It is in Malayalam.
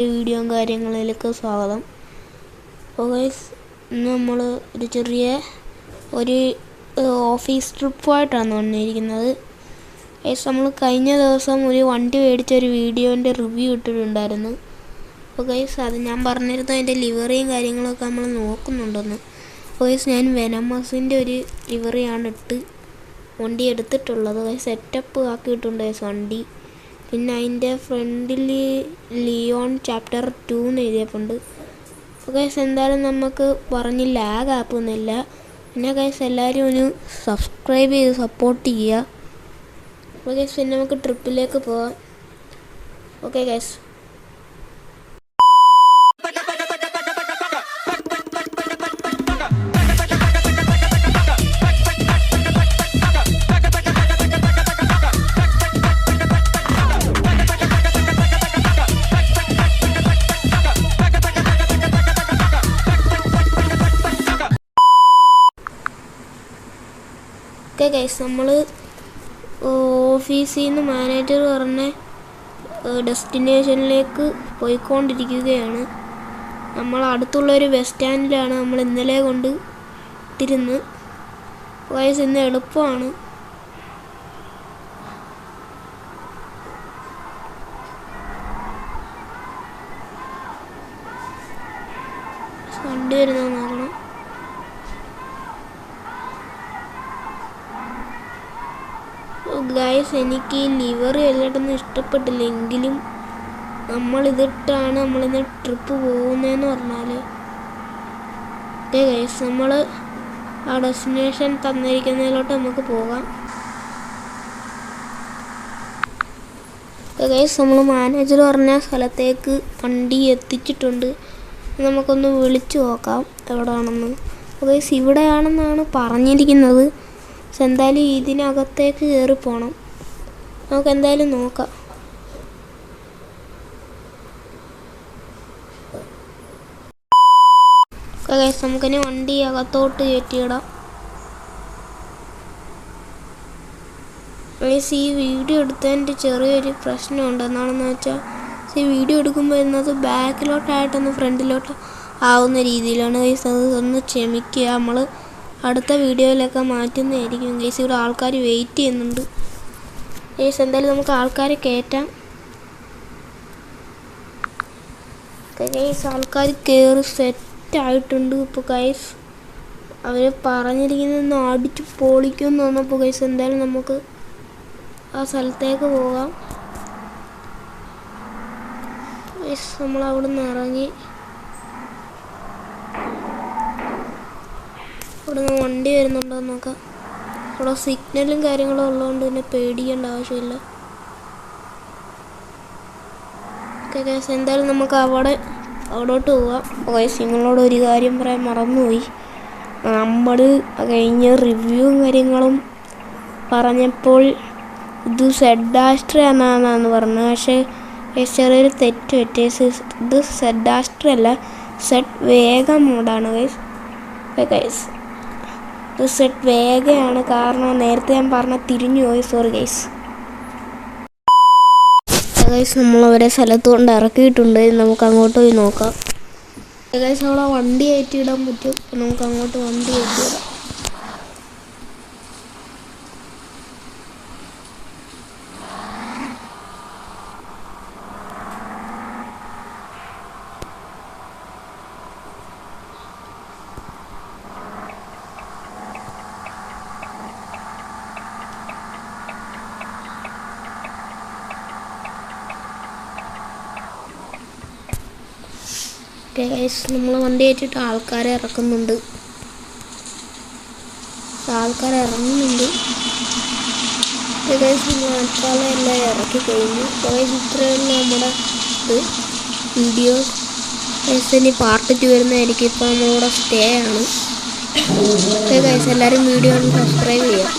വീഡിയോയും കാര്യങ്ങളിലേക്ക് സ്വാഗതം. അപ്പോൾ ഗൈസ് ഇന്ന് നമ്മൾ ഒരു ചെറിയ ഒരു ഓഫീസ് ട്രിപ്പായിട്ടാണ് വന്നിരിക്കുന്നത്. ഗൈസ് നമ്മൾ കഴിഞ്ഞ ദിവസം ഒരു വണ്ടി മേടിച്ച ഒരു വീഡിയോന്റെ റിവ്യൂ ഇട്ടിട്ടുണ്ടായിരുന്നു. അപ്പോൾ ഗൈസ് അത് ഞാൻ പറഞ്ഞിരുന്നു അതിന്റെ ലിവറിയും കാര്യങ്ങളൊക്കെ നമ്മൾ നോക്കുന്നുണ്ടെന്ന്. അപ്പോൾ ഗൈസ് ഞാൻ വെനമസിന്റെ ഒരു ലിവറിയാണ് ഇട്ട് വണ്ടി എടുത്തിട്ടുള്ളത്. സെറ്റപ്പ് ആക്കിയിട്ടുണ്ട് വണ്ടി. പിന്നെ അതിന്റെ ഫ്രണ്ടിൽ ലിയോൺ ചാപ്റ്റർ ടു എന്ന് എഴുതിയപ്പോണ്ട്. അപ്പോൾ എന്തായാലും നമുക്ക് പറഞ്ഞ് ലാഗ് ആപ്പൊന്നുമില്ല പിന്നെ ഗൈസ് എല്ലാവരും ഒന്ന് സബ്സ്ക്രൈബ് ചെയ്ത് സപ്പോർട്ട് ചെയ്യുക. അപ്പോൾ ഗൈസ് പിന്നെ നമുക്ക് ട്രിപ്പിലേക്ക് പോവാം. ഓക്കെ ഗൈസ് ഓക്കെ ഗൈസ് നമ്മൾ ഓഫീസിൽ നിന്ന് മാനേജർ പറഞ്ഞ ഡെസ്റ്റിനേഷനിലേക്ക് പോയിക്കൊണ്ടിരിക്കുകയാണ്. നമ്മൾ അടുത്തുള്ള ഒരു ബസ് സ്റ്റാൻഡിലാണ് നമ്മൾ ഇന്നലെ കൊണ്ട് തിരുന്ന് വയസ്സ് ഇന്ന് എളുപ്പമാണ്. വണ്ടി വരുന്നത് ഗൈസ് എനിക്ക് ഈ ലിവർ എല്ലായിട്ടൊന്നും ഇഷ്ടപ്പെട്ടില്ല എങ്കിലും നമ്മൾ ഇതിട്ടാണ് നമ്മളിന്ന് ട്രിപ്പ് പോകുന്നതെന്ന് പറഞ്ഞാൽ ഓക്കെ ഗൈസ് നമ്മൾ ആ ഡെസ്റ്റിനേഷൻ തന്നിരിക്കുന്നതിലോട്ട് നമുക്ക് പോകാം. ഗൈസ് നമ്മൾ മാനേജർ പറഞ്ഞ സ്ഥലത്തേക്ക് വണ്ടി എത്തിച്ചിട്ടുണ്ട്. നമുക്കൊന്ന് വിളിച്ചു നോക്കാം എവിടെയാണെന്ന് ഗൈസ് ഇവിടെയാണെന്നാണ് പറഞ്ഞിരിക്കുന്നത്. പക്ഷെ എന്തായാലും ഇതിനകത്തേക്ക് കയറി പോകണം നമുക്ക് എന്തായാലും നോക്കാം നമുക്കിനി വണ്ടി അകത്തോട്ട് കയറ്റിയിടാം. ഗൈസ് ഈ വീഡിയോ എടുത്തതിന്റെ ചെറിയൊരു പ്രശ്നമുണ്ട്. എന്താണെന്ന് വെച്ചാൽ ഈ വീഡിയോ എടുക്കുമ്പോൾ എന്നത് ബാക്കിലോട്ടായിട്ടൊന്ന് ഫ്രണ്ടിലോട്ട് ആവുന്ന രീതിയിലാണ്. ഗൈസ് അത് ഒന്ന് ക്ഷമിക്കുക. നമ്മൾ അടുത്ത വീഡിയോയിലൊക്കെ മാറ്റുന്നതായിരിക്കും. ഗൈസ് ഇവിടെ ആൾക്കാർ വെയിറ്റ് ചെയ്യുന്നുണ്ട്. ഗൈസ് എന്തായാലും നമുക്ക് ആൾക്കാരെ കയറ്റാം ഗൈസ് ആൾക്കാർ കയറി സെറ്റായിട്ടുണ്ട് ഇപ്പോൾ ഗൈസ് അവർ പറഞ്ഞിരിക്കുന്ന അടിച്ച് പൊളിക്കുമെന്ന് പറഞ്ഞപ്പോൾ ഗൈസ് എന്തായാലും നമുക്ക് ആ സ്ഥലത്തേക്ക് പോകാം. ഗൈസ് നമ്മൾ അവിടെ നിന്ന് ഇറങ്ങി ഇവിടെ നിന്ന് വണ്ടി വരുന്നുണ്ടോ എന്ന് നോക്കാം. ഇവിടെ സിഗ്നലും കാര്യങ്ങളും ഉള്ളതുകൊണ്ട് പിന്നെ പേടിക്കേണ്ട ആവശ്യമില്ല. ഓക്കെ ഗൈസ് എന്തായാലും നമുക്ക് അവിടെ അവിടോട്ട് പോവാം. ഗൈസ് നിങ്ങളോട് ഒരു കാര്യം പറയാൻ മറന്നുപോയി. നമ്മൾ കഴിഞ്ഞ റിവ്യൂവും കാര്യങ്ങളും പറഞ്ഞപ്പോൾ ഇത് സെഡാസ്റ്റർ എന്നാണെന്ന് പറഞ്ഞത്. പക്ഷേ ചെറിയൊരു തെറ്റ് പറ്റി. ഇത് സെഡാസ്റ്റർ അല്ല സെഡ് വേഗം മോഡാണ് ഗൈസ് ഗൈസ് സെറ്റ് വേഗയാണ്. കാരണം നേരത്തെ ഞാൻ പറഞ്ഞ തിരിഞ്ഞു പോയി. സോറി ഗൈസ് ഗൈസ് നമ്മൾ അവരെ സ്ഥലത്ത് കൊണ്ട് ഇറക്കിയിട്ടുണ്ട് നമുക്ക് അങ്ങോട്ട് പോയി നോക്കാം. ഗൈസ് അവിടെ വണ്ടി കയറ്റിയിടാൻ പറ്റും. നമുക്ക് അങ്ങോട്ട് വണ്ടി കയറ്റിയിടാം. ഗൈസ് നമ്മൾ വണ്ടി കയറ്റിയിട്ട് ആൾക്കാരെ ഇറക്കുന്നുണ്ട്. ആൾക്കാരെ ഇറങ്ങുന്നുണ്ട്. മറ്റാളെ എല്ലാം ഇറക്കി കഴിഞ്ഞു. ഗൈസ് ഇത്രയുള്ള നമ്മുടെ വീഡിയോ ഇനി പാർട്ട് ടു വരുന്നതായിരിക്കും. ഇപ്പോൾ നമ്മളിവിടെ സ്റ്റേ ആണ്. ഗൈസ് എല്ലാവരും വീഡിയോ സബ്സ്ക്രൈബ് ചെയ്യാം.